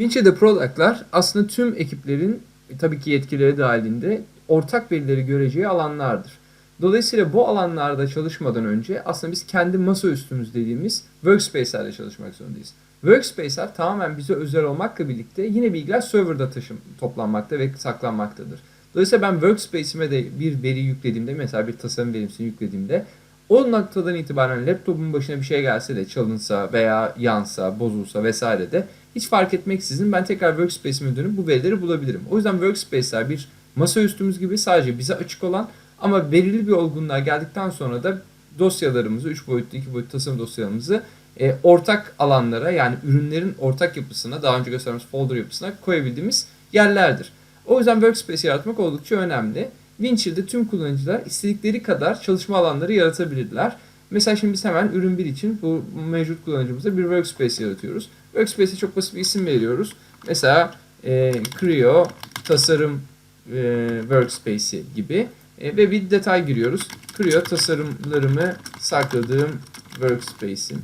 Winch'de product'lar aslında tüm ekiplerin e, tabii ki yetkileri dahilinde ortak verileri göreceği alanlardır. Dolayısıyla bu alanlarda çalışmadan önce aslında biz kendi masaüstümüz dediğimiz workspace'lerle çalışmak zorundayız. Workspace'ler tamamen bize özel olmakla birlikte yine bilgiler serverda taşım, toplanmakta ve saklanmaktadır. Dolayısıyla ben workspace'ime de bir veri yüklediğimde mesela bir tasarım verimsini yüklediğimde o noktadan itibaren laptopun başına bir şey gelse de çalınsa veya yansa, bozulsa vesaire de hiç fark etmeksizin ben tekrar workspace'ime dönüp bu verileri bulabilirim. O yüzden workspace'ler bir masaüstümüz gibi sadece bize açık olan ama belirli bir olgunluğa geldikten sonra da dosyalarımızı, 3 boyutlu, 2 boyutlu tasarım dosyalarımızı e, ortak alanlara yani ürünlerin ortak yapısına, daha önce gösterdiğimiz folder yapısına koyabildiğimiz yerlerdir. O yüzden workspace yaratmak oldukça önemli. Winchill'de tüm kullanıcılar istedikleri kadar çalışma alanları yaratabilirler. Mesela şimdi biz hemen ürün 1 için bu mevcut kullanıcımıza bir workspace yaratıyoruz. Workspace'e çok basit bir isim veriyoruz. Mesela e, Creo tasarım e, workspace'i gibi E, ve bir detay giriyoruz. Creo tasarımlarımı sakladığım workspace'im.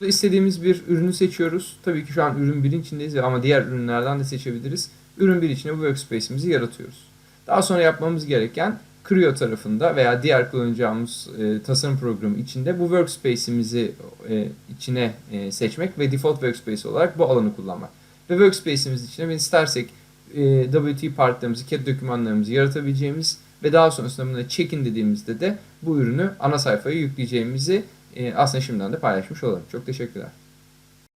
Burada istediğimiz bir ürünü seçiyoruz. Tabii ki şu an ürün 1'in içindeyiz ama diğer ürünlerden de seçebiliriz. Ürün 1 içine bu workspace'imizi yaratıyoruz. Daha sonra yapmamız gereken Creo tarafında veya diğer kullanacağımız e, tasarım programı içinde bu workspace'imizi e, içine e, seçmek ve default workspace olarak bu alanı kullanmak. Ve workspace'imiz içine biz istersek e, WT partlarımızı, CAD dokümanlarımızı yaratabileceğimiz ve daha sonrasında buna check-in dediğimizde de bu ürünü ana sayfaya yükleyeceğimizi aslında şimdiden de paylaşmış olalım. Çok teşekkürler.